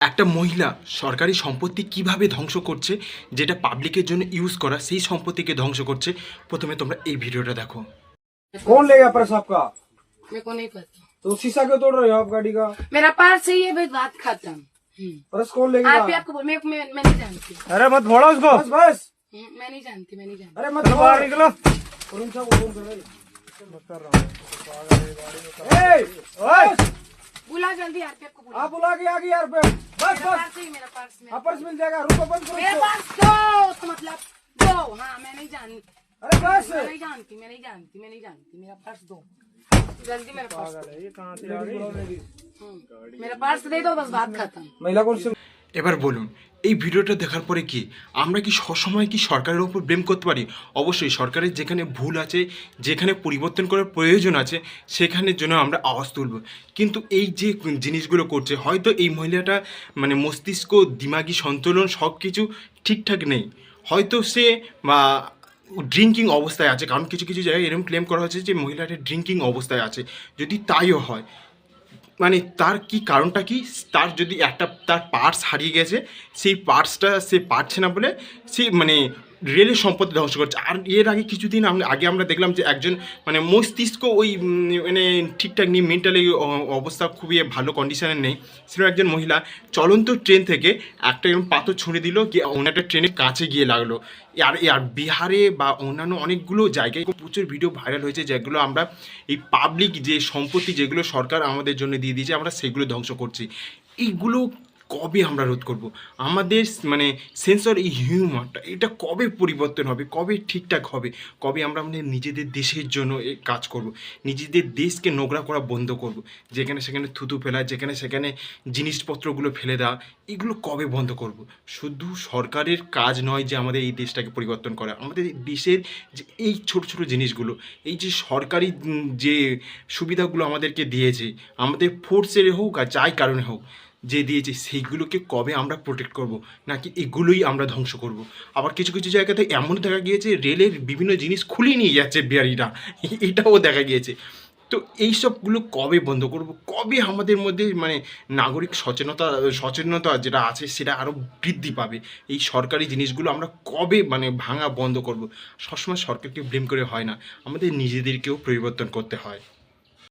একটা মহিলা সরকারি সম্পত্তি কিভাবে ধ্বংস করছে যেটা পাবলিকের জন্য ইউজ করা সেই সম্পত্তিকে ধ্বংস করছে প্রথমে তোমরা এই ভিডিওটা দেখো कौन लेगा पर्स आपका मेरे को नहीं पता तो शीशा क्यों तोड़ रहे हो आप गाड़ी का मेरा पास चाहिए भाई बात खत्म हम्म। पर्स कौन लेगा आप ही आपको बोल मैं, मैं मैं नहीं जानती अरे मत फोड़ो उसको बस बस हम्म, मैं नहीं जानती मैं नहीं जानती अरे मत बाहर निकलो रुक जाओ फोन कर रहे मत कर रहा हूँ ए, ओए, बुला जल्दी आप ही आपको बोला आप बुला के आ गई यार पे बस मेरा बस पास चाहिए मेरा पास मेरा हाँ पर्स मिल जाएगा रुको बंद करो मेरे इसको। पास दो तो मतलब दो हाँ मैं नहीं जानती अरे बस मैं नहीं जानती मैं नहीं जानती मैं नहीं जानती मेरा पर्स दो जल्दी मेरा पर्स ये कहाँ से आ गई हम्म, मेरा पर्स दे दो बस बात खत्म महिला कौन सी এবার বলুন এই ভিডিওটা দেখার পরে কি আমরা কি সবসময় কি সরকারের ওপর ব্লেম করতে পারি? অবশ্যই সরকারের যেখানে ভুল আছে, যেখানে পরিবর্তন করার প্রয়োজন আছে, সেখানের জন্য আমরা আওয়াজ তুলব। কিন্তু এই যে জিনিসগুলো করছে, হয়তো এই মহিলাটা মানে মস্তিষ্ক, দিমাগি সন্তুলন সব কিছু ঠিকঠাক নেই। হয়তো সে, বা ড্রিঙ্কিং অবস্থায় আছে। কারণ কিছু কিছু জায়গায় এরকম ক্লেম করা হচ্ছে যে মহিলাটা ড্রিঙ্কিং অবস্থায় আছে। যদি তাইও হয় মানে তার কি কারণটা কি? তার যদি একটা, তার পার্টস হারিয়ে গেছে, সেই পার্টসটা সে পাচ্ছে না বলে সে মানে রেলের সম্পত্তি ধ্বংস করছে। আর এর আগে কিছুদিন আগে আমরা দেখলাম যে একজন মানে মস্তিষ্ক ওই মানে ঠিকঠাক নেই মেন্টালি অবস্থা খুবই ভালো কন্ডিশনে নেই। সেরকম একজন মহিলা চলন্ত ট্রেন থেকে একটা এরকম পাথর ছুঁড়ে দিল, গিয়ে অন্য একটা ট্রেনের কাছে গিয়ে লাগল। আর আর বিহারে বা অন্যান্য অনেকগুলো জায়গায় প্রচুর ভিডিও ভাইরাল হয়েছে, যেগুলো আমরা এই পাবলিক যে সম্পত্তি যেগুলো সরকার আমাদের জন্য দিয়ে দিয়েছে, আমরা সেগুলো ধ্বংস করছি। এইগুলো কবে আমরা রোধ করব? আমাদের মানে সেন্সর এই হিউমারটা এটা কবে পরিবর্তন হবে? কবে ঠিকঠাক হবে? কবে আমরা আমাদের নিজেদের দেশের জন্য কাজ করব? নিজেদের দেশকে নোংরা করা বন্ধ করব? যেখানে সেখানে থুতু ফেলা, যেখানে সেখানে জিনিসপত্রগুলো ফেলে দেওয়া, এগুলো কবে বন্ধ করব? শুধু সরকারের কাজ নয় যে আমাদের এই দেশটাকে পরিবর্তন করা, আমাদের দেশের যে এই ছোট ছোট জিনিসগুলো, এই যে সরকারি যে সুবিধাগুলো আমাদেরকে দিয়েছে, আমাদের ফোর্সের হোক আর যাই কারণে হোক যে দিয়েছে, সেইগুলোকে কবে আমরা প্রোটেক্ট করব? নাকি এগুলোই আমরা ধ্বংস করব? আবার কিছু কিছু জায়গাতে এমন দেখা গিয়েছে, রেলের বিভিন্ন জিনিস খুলে নিয়ে যাচ্ছে বিহারিরা। এটাও দেখা গিয়েছে। তো এই সবগুলো কবে বন্ধ করব? কবে আমাদের মধ্যে মানে নাগরিক সচেতনতা সচেতনতা যেটা আছে, সেটা আরও বৃদ্ধি পাবে? এই সরকারি জিনিসগুলো আমরা কবে মানে ভাঙা বন্ধ করব? সবসময় সরকারকে ব্লেম করে হয় না। আমাদের নিজেদেরকেও পরিবর্তন করতে হয়।